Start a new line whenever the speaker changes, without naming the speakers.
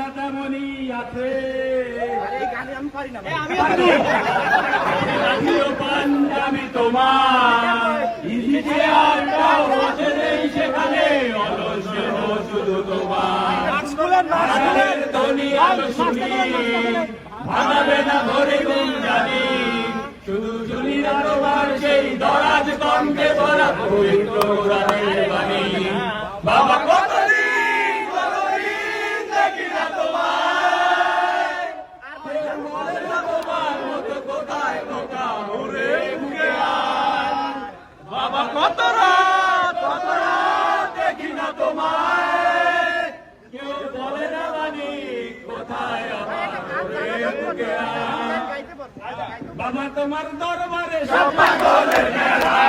দাদামণি আছে।
আমি পারি না ভাই।
রাখিও পাঞ্জাবি তোমার। ইতিহাসটাও আছে নেই সেখানে অলস্য শুধু তোমার। হারানের শুনি ভাঙাবে না ধরে গুম জানি শুধু শুনি না তোমার সেই দরাজ কণ্ঠে বলা পবিত্র বাণী। বাবা বাবা তোমার দরবারে মেলা.